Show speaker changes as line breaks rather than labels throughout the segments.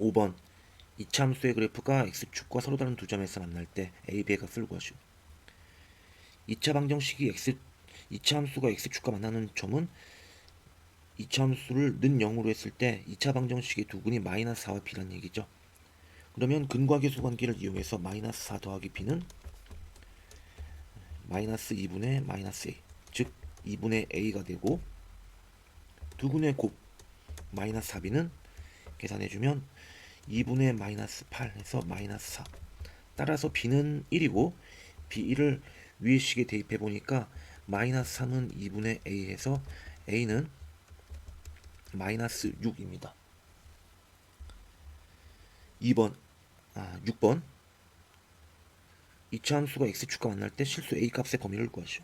5번 이차 함수의 그래프가 x축과 서로 다른 두 점에서 만날 때 a, b의 값을 구하시오. 2차 방정식이 x 2차 함수가 x축과 만나는 점은 2차 함수를 는 0으로 했을 때 2차 방정식의 두근이 마이너스 4와 b란 얘기죠. 그러면 근과 계수 관계를 이용해서 마이너스 4 더하기 b는 마이너스 2분의 마이너스 a 즉 2분의 a가 되고 두근의 곱 마이너스 4b는 계산해주면 2분의 마이너스 8 해서 마이너스 4 따라서 b는 1이고 b1을 위의 식에 대입해 보니까 마이너스 3은 2분의 a 해서 a는 마이너스 6입니다. 2번 아 6번. 이차 함수가 x축과 만날 때 실수 a 값의 범위를 구하시오.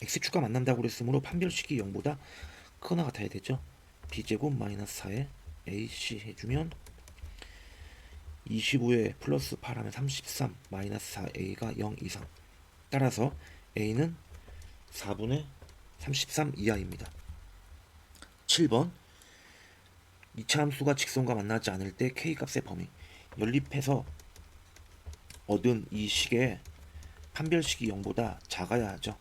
X축과 만난다고 그랬으므로 판별식이 0보다 크거나 같아야 되죠. B제곱 마이너스 4에 ac 해주면 25에 플러스 8하면 33 마이너스 4a가 0 이상. 따라서 a는 4분의 33 이하입니다. 7번. 이차 함수가 직선과 만나지 않을 때 k 값의 범위. 연립해서 얻은 이 식의 판별식이 0보다 작아야 하죠.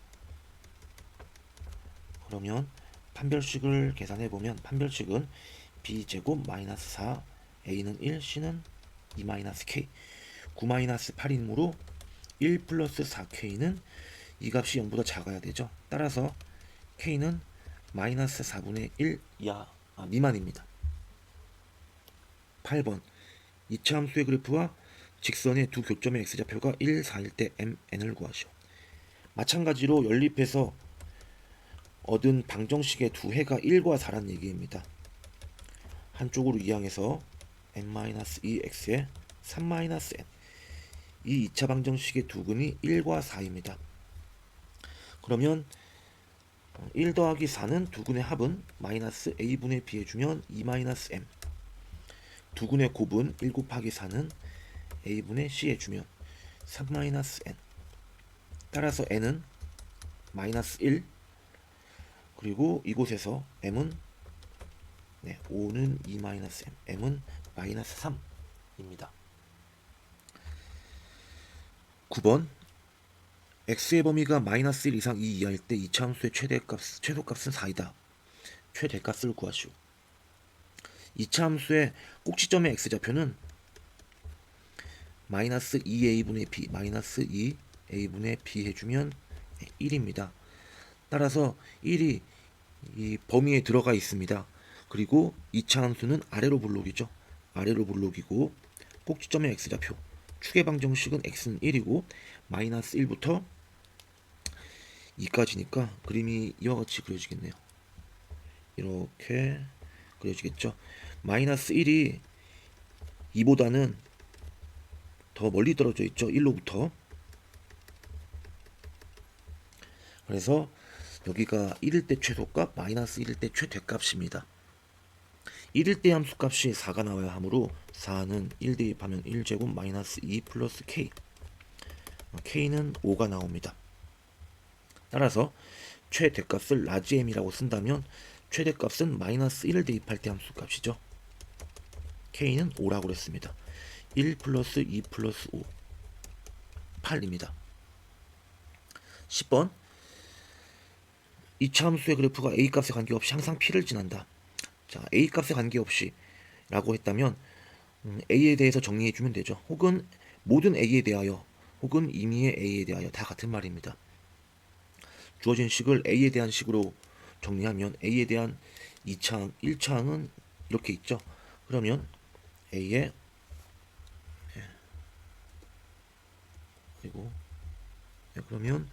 그러면 판별식을 계산해 보면 판별식은 b제곱 마이너스 4 a는 1 c는 2 마이너스 k 9 마이너스 8이므로 1 플러스 4k는 이 값이 0보다 작아야 되죠. 따라서 k는 마이너스 4분의 1 이하 아, 미만입니다. 8번. 이차 함수의 그래프와 직선의 두 교점의 x좌표가 1, 4일 때 mn을 구하시오. 마찬가지로 연립해서 얻은 방정식의 두 해가 1과 4란 얘기입니다. 한쪽으로 이항해서 n-2x에 3-n 이 2차 방정식의 두 근이 1과 4입니다. 그러면 1 더하기 4는 두 근의 합은 마이너스 a분의 b 해주면 2 마이너스 m. 두 근의 곱은 1 곱하기 4는 a분의 c 해주면 3 마이너스 n. 따라서 n은 마이너스 1 그리고 이곳에서 m은 네, 5는 2-m, m은 마이너스 3입니다. 9번 x의 범위가 마이너스 1 이상 2 이하일 때 이차 함수의 최대값, 최소값은 4이다. 최대값을 구하시오. 이차 함수의 꼭지점의 x좌표는 마이너스 2a분의 b, 마이너스 2a분의 b 해주면 1입니다. 따라서 1이 이 범위에 들어가 있습니다. 그리고 2차 함수는 아래로 블록이죠. 아래로 블록이고 꼭지점의 x좌표 축의 방정식은 x는 1이고 마이너스 1부터 2까지니까 그림이 이와 같이 그려지겠네요. 이렇게 그려지겠죠. 마이너스 1이 2보다는 더 멀리 떨어져 있죠. 1로부터. 그래서 여기가 1일 때 최소값 마이너스 1일 때 최대값입니다. 1일 때 함수값이 4가 나와야 하므로 4는 1 대입하면 1제곱 마이너스 2 플러스 k k는 5가 나옵니다. 따라서 최대값을 라지 m이라고 쓴다면 최대값은 마이너스 1을 대입할 때 함수값이죠. k는 5라고 그랬습니다. 1 플러스 2 플러스 5 8입니다. 10번 2차 함수의 그래프가 a 값에 관계없이 항상 p를 지난다. 자, a 값에 관계없이 라고 했다면 음, a에 대해서 정리해 주면 되죠. 혹은 모든 a에 대하여 혹은 임의의 a에 대하여 다 같은 말입니다. 주어진 식을 a에 대한 식으로 정리하면 a에 대한 2차항, 1차항은 이렇게 있죠. 그러면 a의 예. 그리고 예, 그러면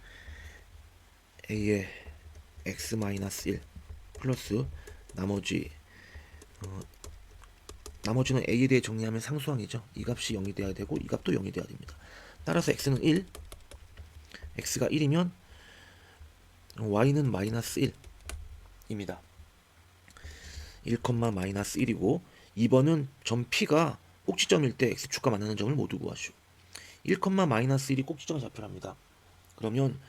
a의 x-1 플러스 나머지 어, 나머지는 a에 대해 정리하면 상수항이죠. 이 값이 0이 돼야 되고 이 값도 0이 돼야 됩니다. 따라서 x는 1, x가 1이면 y는 마이너스 1입니다. 1, 마이너스 1이고 2번은 점 P가 꼭지점일 때 x축과 만나는 점을 모두 구하시오. 1, 마이너스 1이 꼭지점의 좌표랍니다. 그러면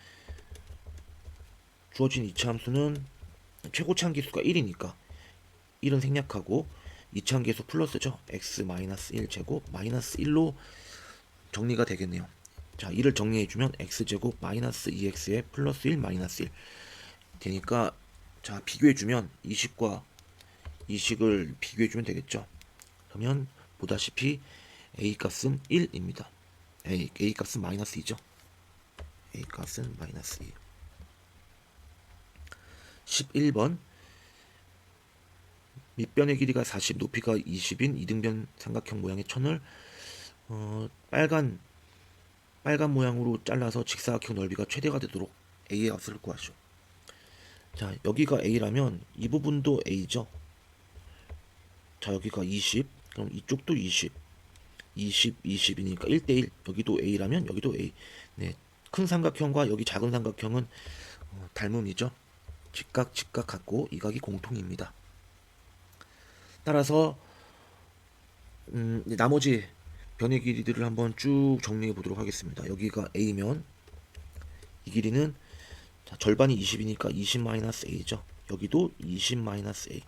주어진 이차 함수는 최고치 함기수가 1이니까 1은 생략하고 이차함계수 플러스죠. x 마이너스 1 제곱 마이너스 1로 정리가 되겠네요. 자, 이를 정리해 주면 x 제곱 마이너스 2x에 플러스 1 마이너스 1 되니까 자, 비교해 주면 이 식과 이 식을 비교해 주면 되겠죠. 그러면 보다시피 a 값은 1입니다. a, a 값은 마이너스 2죠. a 값은 마이너스 2. 11번 밑변의 길이가 40, 높이가 20인 이등변 삼각형 모양의 천을 어, 빨간 빨간 모양으로 잘라서 직사각형 넓이가 최대가 되도록 a의 값을 구하시오. 자, 여기가 a라면 이 부분도 a죠. 자, 여기가 20. 그럼 이쪽도 20. 20, 20이니까 1대1. 여기도 a라면 여기도 a. 네. 큰 삼각형과 여기 작은 삼각형은 어, 닮음이죠. 직각, 직각 같고 이 각이 공통입니다. 따라서 음, 나머지 변의 길이들을 한번 쭉 정리해 보도록 하겠습니다. 여기가 a면 이 길이는 자, 절반이 20이니까 20-a죠. 여기도 20-a.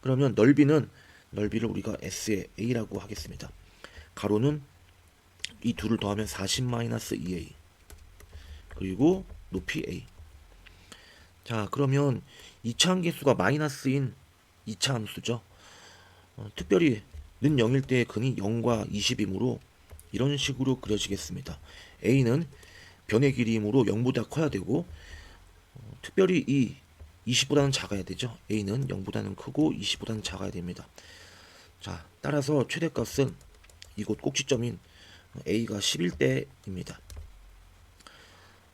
그러면 넓이는 넓이를 우리가 s의 a라고 하겠습니다. 가로는 이 둘을 더하면 40-2a. 그리고 높이 a. 자, 그러면 2차 함계수가 마이너스인 2차 함수죠. 어, 특별히 는 0일 때의 근이 0과 20이므로 이런 식으로 그려지겠습니다. a는 변의 길이이므로 0보다 커야 되고 어, 특별히 이 20보다는 작아야 되죠. a는 0보다는 크고 20보다는 작아야 됩니다. 자, 따라서 최대값은 이곳 꼭지점인 a가 11대입니다.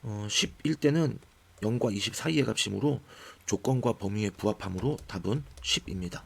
어, 11대는 0과 20 사이의 값이므로 조건과 범위에 부합하므로 답은 10입니다.